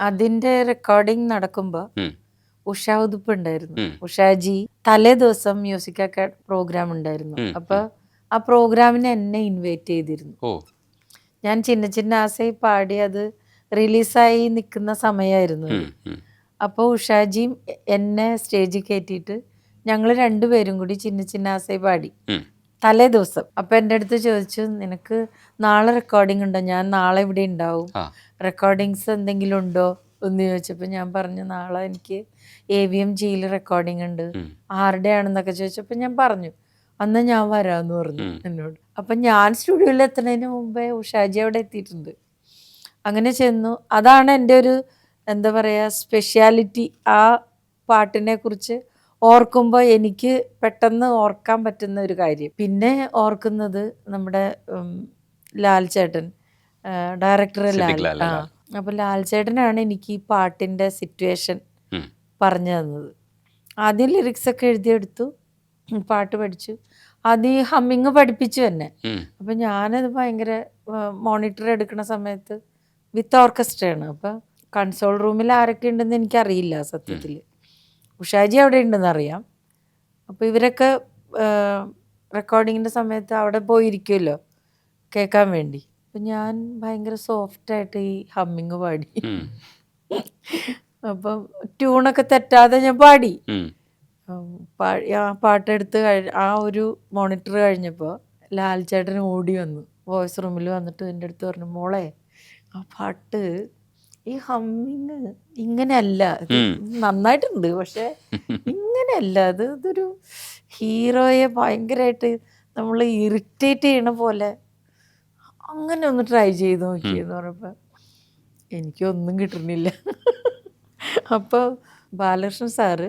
അതിന്റെ റെക്കോർഡിംഗ് നടക്കുമ്പോ. ഉഷ ഉതുപ്പ് ഉണ്ടായിരുന്നു. ഉഷാജി തലേ ദിവസം മ്യൂസിക് അക്കാഡ് പ്രോഗ്രാം ഉണ്ടായിരുന്നു അപ്പൊ ആ പ്രോഗ്രാമിന് എന്നെ ഇൻവൈറ്റ് ചെയ്തിരുന്നു. ഞാൻ ചിന്ന ചിന്ന ആസൈ പാടി അത് റിലീസായി നിൽക്കുന്ന സമയമായിരുന്നു. അപ്പോൾ ഉഷാജിയും എന്നെ സ്റ്റേജിൽ കയറ്റിയിട്ട് ഞങ്ങൾ രണ്ടുപേരും കൂടി ചിന്ന ചിന്ന ആസൈ പാടി. തലേ ദിവസം അപ്പൊ എന്റെ അടുത്ത് ചോദിച്ചു നിനക്ക് നാളെ റെക്കോർഡിംഗ് ഉണ്ടോ? ഞാൻ നാളെ ഇവിടെ ഉണ്ടാവും. റെക്കോർഡിങ്സ് എന്തെങ്കിലും ഉണ്ടോ? എന്ന് ചോദിച്ചപ്പോൾ ഞാൻ പറഞ്ഞു നാളെ എനിക്ക് എ വി എം ജിയിൽ റെക്കോർഡിംഗ് ഉണ്ട്. ആരുടെ ആണെന്നൊക്കെ ചോദിച്ചപ്പോൾ ഞാൻ പറഞ്ഞു. അന്ന് ഞാൻ വരാമെന്ന് പറഞ്ഞു എന്നോട്. അപ്പം ഞാൻ സ്റ്റുഡിയോയിൽ എത്തുന്നതിന് മുമ്പേ ഉഷാജി അവിടെ എത്തിയിട്ടുണ്ട്. അങ്ങനെ ചെന്നു. അതാണ് എന്റെ ഒരു എന്താ പറയുക സ്പെഷ്യാലിറ്റി ആ പാട്ടിനെ കുറിച്ച് ഓർക്കുമ്പോൾ എനിക്ക് പെട്ടെന്ന് ഓർക്കാൻ പറ്റുന്ന ഒരു കാര്യം. പിന്നെ ഓർക്കുന്നത് നമ്മുടെ ലാൽ ചേട്ടൻ ഡയറക്ടർ ലാൽ ആ. അപ്പോൾ ലാൽ ചേട്ടനാണ് എനിക്ക് ഈ പാട്ടിന്റെ സിറ്റുവേഷൻ പറഞ്ഞു തന്നത്. ആദ്യം ലിറിക്സ് ഒക്കെ എഴുതിയെടുത്തു പാട്ട് പഠിച്ചു. ആദ്യം ഹമ്മിങ് പഠിപ്പിച്ചു തന്നെ. അപ്പം ഞാനത് ഭയങ്കര മോണിറ്റർ എടുക്കുന്ന സമയത്ത് വിത്ത് ഓർക്കസ്ട്രയാണ്. അപ്പം കൺസോൾ റൂമിൽ ആരൊക്കെ ഉണ്ടെന്ന് എനിക്കറിയില്ല സത്യത്തിൽ ഉഷാജി അവിടെ ഉണ്ടെന്ന് അറിയാം. അപ്പോൾ ഇവരൊക്കെ റെക്കോർഡിങ്ങിന്റെ സമയത്ത് അവിടെ പോയിരിക്കുമല്ലോ കേൾക്കാൻ വേണ്ടി. അപ്പം ഞാൻ ഭയങ്കര സോഫ്റ്റായിട്ട് ഈ ഹമ്മിങ് പാടി. അപ്പം ട്യൂണൊക്കെ തെറ്റാതെ ഞാൻ പാടി. ഉം, ആ പാട്ടെടുത്ത് കഴി ആ ഒരു മോണിറ്റർ കഴിഞ്ഞപ്പോൾ ലാൽ ചേട്ടൻ ഓടി വന്നു. വോയിസ് റൂമിൽ വന്നിട്ട് എന്റെ അടുത്ത് പറഞ്ഞു മോളെ ആ പാട്ട് ഈ ഹമ്മിങ് ഇങ്ങനെയല്ല. നന്നായിട്ടുണ്ട് പക്ഷെ ഇങ്ങനെയല്ല. അത് ഇതൊരു ഹീറോയെ ഭയങ്കരമായിട്ട് നമ്മൾ ഇറിറ്റേറ്റ് ചെയ്യണ പോലെ അങ്ങനെ ഒന്ന് ട്രൈ ചെയ്ത് നോക്കിയെന്ന് പറഞ്ഞപ്പോൾ എനിക്കൊന്നും കിട്ടുന്നില്ല. അപ്പോൾ ബാലകൃഷ്ണൻ സാറ്.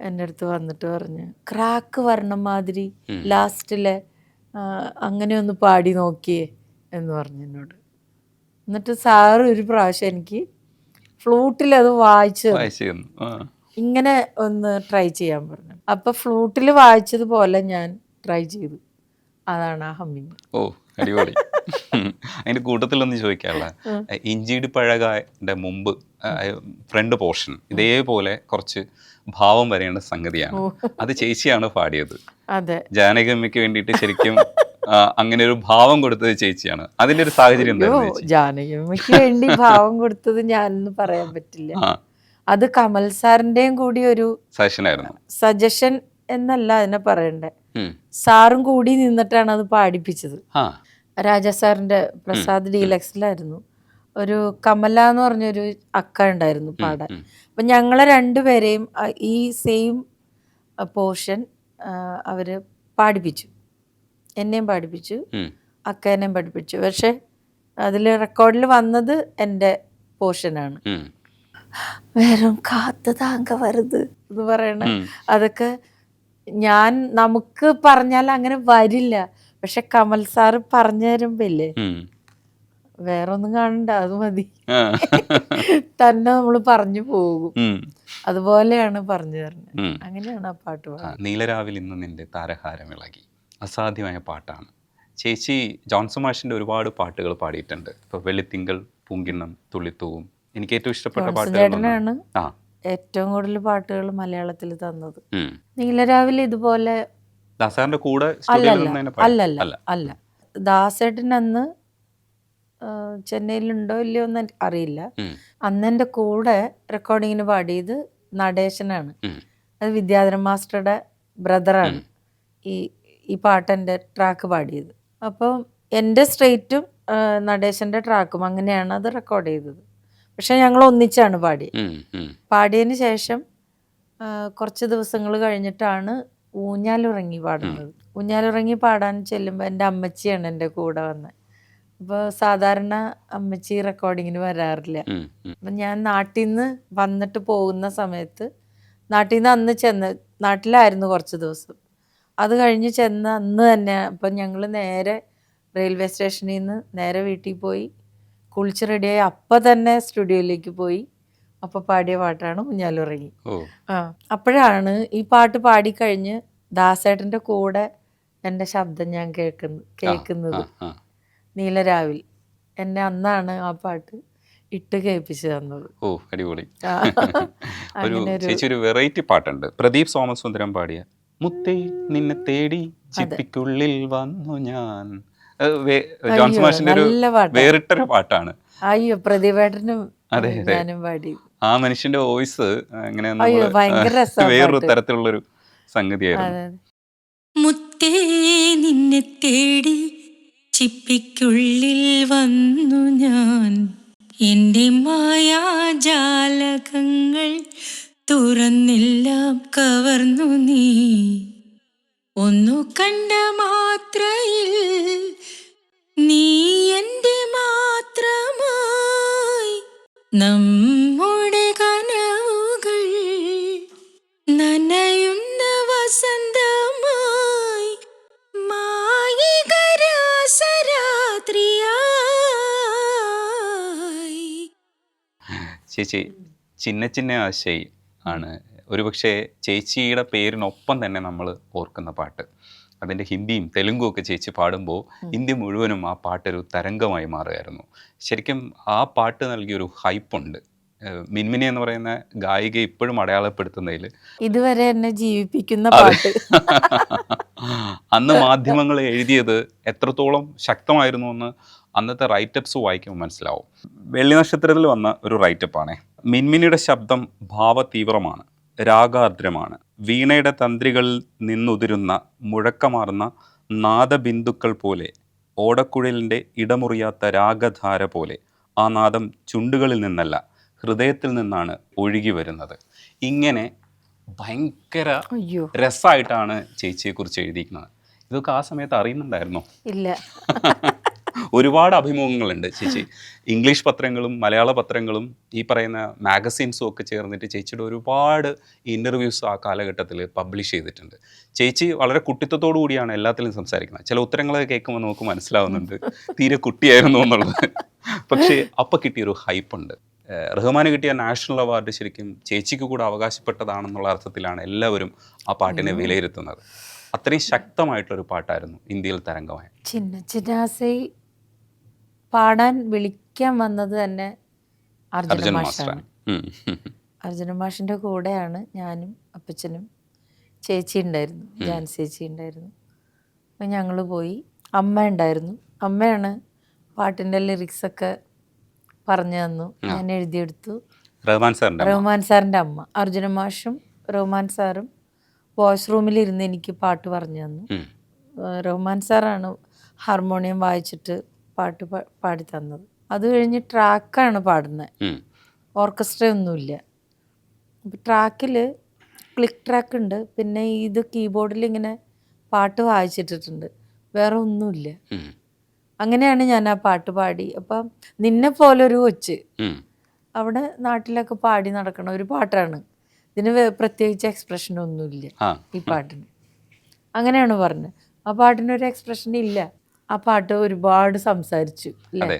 എന്റെ അടുത്ത് വന്നിട്ട് പറഞ്ഞ് ക്രാക്ക് വരണ മാതിരി. ലാസ്റ്റിലെ അങ്ങനെ ഒന്ന് പാടി നോക്കിയേ എന്ന് പറഞ്ഞു എന്നോട്. എന്നിട്ട് സാറ് ഒരു പ്രാവശ്യം എനിക്ക് ഫ്ലൂട്ടിൽ അത് വായിച്ചു ഇങ്ങനെ ഒന്ന് ട്രൈ ചെയ്യാൻ പറഞ്ഞു. അപ്പൊ ഫ്ലൂട്ടിൽ വായിച്ചതുപോലെ ഞാൻ ട്രൈ ചെയ്തു. അതാണ് ആ ഹമ്മിങ് ഓ അടിപൊളി. അതിന്റെ കൂട്ടത്തിലൊന്ന് ചോദിക്കാനുള്ള ഇഞ്ചിയുടെ പഴകയുടെ മുമ്പ് ഫ്രണ്ട് പോർഷൻ ഇതേപോലെ കുറച്ച് ഭാവം വരേണ്ട സംഗതിയാണ്. അത് ചേച്ചിയാണ് പാടിയത്. അതെ. ജാനകമ്മയ്ക്ക് വേണ്ടിയിട്ട് ശരിക്കും അങ്ങനെ ഒരു ഭാവം കൊടുത്തത് ചേച്ചിയാണ്. അതിന്റെ ഒരു സാഹചര്യം ജാനകിയമ്മയ്ക്ക് വേണ്ടി ഭാവം കൊടുത്തത് ഞാനൊന്നും പറയാൻ പറ്റില്ല. അത് കമൽ സാറിന്റെയും കൂടി ഒരു സജഷൻ ആയിരുന്നു. സജഷൻ എന്നല്ല അതിനെ പറയണ്ടേ. സാറും കൂടി നിന്നിട്ടാണ് അത് പാടിപ്പിച്ചത്. രാജാ സാറിന്റെ പ്രസാദ് ഡീലക്സിലായിരുന്നു. ഒരു കമല എന്ന് പറഞ്ഞൊരു അക്ക ഉണ്ടായിരുന്നു പാടാൻ. അപ്പൊ ഞങ്ങളെ രണ്ടുപേരെയും ഈ സെയിം പോർഷൻ അവർ പാടിപ്പിച്ചു. എന്നെയും പഠിപ്പിച്ചു. അക്കേനെയും പഠിപ്പിച്ചു. പക്ഷെ അതിൽ റെക്കോർഡിൽ വന്നത് എന്റെ പോർഷനാണ്. വെറും കാത്തു താങ്ക വരുത് എന്ന് പറയണ. അതൊക്കെ ഞാൻ നമുക്ക് പറഞ്ഞാൽ അങ്ങനെ വരില്ല. പക്ഷെ കമൽ സാറ് പറഞ്ഞു തരുമ്പോ ഇല്ലേ ഉം. വേറെ ഒന്നും കാണണ്ട അത് മതി. തന്നെ നമ്മൾ പറഞ്ഞു പോകും. അതുപോലെയാണ് പറഞ്ഞു തരുന്നത്. അങ്ങനെയാണ് ആ പാട്ട് നീലരാവിൽ ഇന്ന് നിന്റെ താരഹാരം ഇളകി. അസാധ്യമായ പാട്ടാണ്. ചേച്ചി ജോൺസൺ മാഷിന്റെ ഒരുപാട് പാട്ടുകൾ പാടിയിട്ടുണ്ട്. ഇപ്പോൾ വെള്ളിത്തിങ്കൾ പൂങ്കിണ്ണം തുള്ളിത്തൂവും. എനിക്ക് ഏറ്റവും ഇഷ്ടപ്പെട്ട പാട്ട് പാട്ടുകൾ ആ. ഏറ്റവും കൂടുതൽ പാട്ടുകൾ മലയാളത്തിൽ തന്നത്. നീലരാവിലെ ഇതുപോലെ ദാസാറിന്റെ കൂടെ അല്ലല്ല അല്ല. ദാസേട്ടൻ അന്ന് ചെന്നൈയിലുണ്ടോ ഇല്ലയോ എന്ന് അറിയില്ല. അന്നെന്റെ അന്ന് എന്റെ കൂടെ റെക്കോർഡിങ്ങിന് പാടിയത് നടേശനാണ്. അത് വിദ്യാധരൻ മാസ്റ്ററുടെ ബ്രദറാണ് ഈ ഈ പാട്ടെന്റെ ട്രാക്ക് പാടിയത്. അപ്പം എന്റെ സ്ട്രേറ്റും നടേശന്റെ ട്രാക്കും അങ്ങനെയാണ് അത് റെക്കോർഡ് ചെയ്തത്. പക്ഷെ ഞങ്ങൾ ഒന്നിച്ചാണ് പാടിയത്. പാടിയതിന് ശേഷം കുറച്ച് ദിവസങ്ങൾ കഴിഞ്ഞിട്ടാണ് ഊഞ്ഞാലുറങ്ങി പാടുന്നത്. ഊഞ്ഞാലുറങ്ങി പാടാൻ ചെല്ലുമ്പോൾ എന്റെ അമ്മച്ചിയാണ് എന്റെ കൂടെ വന്നത് അപ്പോൾ സാധാരണ അമ്മച്ചി റെക്കോർഡിങ്ങിന് വരാറില്ല. അപ്പം ഞാൻ നാട്ടിൽ നിന്ന് വന്നിട്ട് പോകുന്ന സമയത്ത് നാട്ടിൽ നിന്ന് അന്ന് ചെന്ന് നാട്ടിലായിരുന്നു കുറച്ച് ദിവസം. അത് കഴിഞ്ഞ് ചെന്ന അന്ന് തന്നെ അപ്പം ഞങ്ങൾ നേരെ റെയിൽവേ സ്റ്റേഷനിൽ നിന്ന് നേരെ വീട്ടിൽ പോയി. കുളിച്ച് റെഡിയായി. അപ്പം തന്നെ സ്റ്റുഡിയോയിലേക്ക് പോയി. അപ്പം പാടിയ പാട്ടാണ് മുഞ്ഞാലുറങ്ങി. ആ അപ്പോഴാണ് ഈ പാട്ട് പാടിക്കഴിഞ്ഞ് ദാസേട്ടന്റെ കൂടെ എന്റെ ശബ്ദം ഞാൻ കേൾക്കുന്നു കേൾക്കുന്നത്. നീലരാവിൽ. എന്നെ അന്നാണ് ആ പാട്ട് ഇട്ട് കേൾപ്പിച്ചു തന്നത്. ഓ അടിപൊളി. ഒരു വെറൈറ്റി പാട്ടുണ്ട്. പ്രദീപ് സോമസുന്ദരം പാടിയ മുത്തേ നിന്നെ തേടി ചിപ്പിക്കുള്ളിൽ വന്നു ഞാൻ. ജോൺസ് മാഷിന്റെ ഒരു വേറിട്ടൊരു പാട്ടാണ്. അയ്യോ പ്രതിഭേട്ടനും അതെ, അതെ. ഞാനും പാടി. ആ മനുഷ്യന്റെ വോയിസ് രസാ വേറൊരു. തരത്തിലുള്ളൊരു സംഗതിയായിരുന്നു. മുത്തേ നിന്നെ തേടി ചിപ്പിക്കുള്ളിൽ വന്നു ഞാൻ. എന്റെ മായാജാലകങ്ങൾ തുറന്നെല്ലാം കവർന്നു നീ. ഒന്നു കണ്ട മാത്രയിൽ നീ എന്റെ മാത്രമായി. നമ്മുടെ കനവുകൾ നനയുന്ന വസന്തമായി. മായികരാസരാത്രിയായി. ചേച്ചി ചിന്ന ചിന്ന ആശൈ ആണ്. ഒരുപക്ഷെ ചേച്ചിയുടെ പേരിനൊപ്പം തന്നെ നമ്മൾ ഓർക്കുന്ന പാട്ട്. അതിന്റെ ഹിന്ദിയും തെലുങ്കും ഒക്കെ ചേച്ചി പാടുമ്പോൾ ഇന്ത്യ മുഴുവനും ആ പാട്ടൊരു തരംഗമായി മാറുകയായിരുന്നു. ശരിക്കും ആ പാട്ട് നൽകിയൊരു ഹൈപ്പുണ്ട്. മിൻമിനി എന്ന് പറയുന്ന ഗായിക ഇപ്പോഴും അടയാളപ്പെടുത്തുന്നതിൽ ഇതുവരെ എന്നെ ജീവിപ്പിക്കുന്ന പാട്ട്. അന്ന് മാധ്യമങ്ങൾ എഴുതിയത് എത്രത്തോളം ശക്തമായിരുന്നു എന്ന് അന്നത്തെ റൈറ്റപ്സ് വായിക്കുമ്പോൾ മനസ്സിലാവും. വെള്ളി നക്ഷത്രത്തിൽ വന്ന ഒരു റൈറ്റപ്പാണേ മിൻമിനിയുടെ ശബ്ദം ഭാവതീവ്രമാണ് രാഗാർദ്രമാണ്. വീണയുടെ തന്ത്രികളിൽ നിന്നുതിരുന്ന മുഴക്കമാർന്ന നാദബിന്ദുക്കൾ പോലെ ഓടക്കുഴലിന്റെ ഇടമുറിയാത്ത രാഗധാര പോലെ ആ നാദം ചുണ്ടുകളിൽ നിന്നല്ല ഹൃദയത്തിൽ നിന്നാണ് ഒഴുകി വരുന്നത്. ഇങ്ങനെ ഭയങ്കര രസമായിട്ടാണ് ചേച്ചിയെ കുറിച്ച് എഴുതിയിരിക്കുന്നത്. ഇതൊക്കെ ആ സമയത്ത് അറിയുന്നുണ്ടായിരുന്നോ? ഇല്ല. ഒരുപാട് അഭിമുഖങ്ങളുണ്ട് ചേച്ചി. ഇംഗ്ലീഷ് പത്രങ്ങളും മലയാള പത്രങ്ങളും ഈ പറയുന്ന മാഗസീൻസും ഒക്കെ ചേർന്നിട്ട് ചേച്ചിയുടെ ഒരുപാട് ഇന്റർവ്യൂസ് ആ കാലഘട്ടത്തിൽ പബ്ലിഷ് ചെയ്തിട്ടുണ്ട്. ചേച്ചി വളരെ കുട്ടിത്തത്തോടു കൂടിയാണ് എല്ലാത്തിലും സംസാരിക്കുന്നത്. ചില ഉത്തരങ്ങളൊക്കെ കേൾക്കുമ്പോൾ നമുക്ക് മനസ്സിലാവുന്നുണ്ട് തീരെ കുട്ടിയായിരുന്നു എന്നുള്ളത്. പക്ഷേ അപ്പം കിട്ടിയൊരു ഹൈപ്പുണ്ട്. റഹ്മാന് കിട്ടിയ നാഷണൽ അവാർഡ് ശരിക്കും ചേച്ചിക്ക് കൂടെ അവകാശപ്പെട്ടതാണെന്നുള്ള അർത്ഥത്തിലാണ് എല്ലാവരും ആ പാട്ടിനെ വിലയിരുത്തുന്നത്. അത്രയും ശക്തമായിട്ടൊരു പാട്ടായിരുന്നു ഇന്ത്യയിൽ തരംഗമായി. ചിന്ന ചിന്നാസൈ പാടാൻ വിളിക്കാൻ വന്നത് തന്നെ അർജുന മാഷാണ്. അർജുന മാഷിന്റെ കൂടെയാണ് ഞാനും അപ്പച്ചനും ചേച്ചി ഉണ്ടായിരുന്നു ഞാൻ ചേച്ചി ഉണ്ടായിരുന്നു. അപ്പം ഞങ്ങൾ പോയി. അമ്മ ഉണ്ടായിരുന്നു. അമ്മയാണ് പാട്ടിന്റെ ലിറിക്സൊക്കെ പറഞ്ഞു തന്നു. ഞാൻ എഴുതിയെടുത്തു. റഹ്മാൻ സാറിന്റെ അമ്മ. റഹ്മാൻ സാറിന്റെ അമ്മ. അർജുന മാഷും റഹ്മാൻ സാറും വോയിസ് റൂമിൽ ഇരുന്ന് എനിക്ക് പാട്ട് പറഞ്ഞു തന്നു. റഹ്മാൻ സാറാണ് ഹാർമോണിയം വായിച്ചിട്ട് പാട്ട് പാടി തന്നത്. അത് കഴിഞ്ഞ് ട്രാക്കാണ് പാടുന്നത്. ഓർക്കസ്ട്ര ഒന്നുമില്ല അപ്പം ട്രാക്കിൽ ക്ലിക്ക് ട്രാക്ക് ഉണ്ട് പിന്നെ ഇത് കീബോർഡിൽ ഇങ്ങനെ പാട്ട് വായിച്ചിട്ടിട്ടുണ്ട്. വേറെ ഒന്നുമില്ല. അങ്ങനെയാണ് ഞാൻ ആ പാട്ട് പാടി. അപ്പം നിന്നെ പോലൊരു കൊച്ച് ഉം. അവിടെ നാട്ടിലൊക്കെ പാടി നടക്കണ ഒരു പാട്ടാണ്. ഇതിന് പ്രത്യേകിച്ച് എക്സ്പ്രഷൻ ഒന്നുമില്ല ഈ പാട്ടിന്. അങ്ങനെയാണ് പറഞ്ഞത് ആ പാട്ടിനൊരു എക്സ്പ്രഷൻ ഇല്ല ആ പാട്ട് ഒരുപാട് സംസാരിച്ചു അല്ലേ?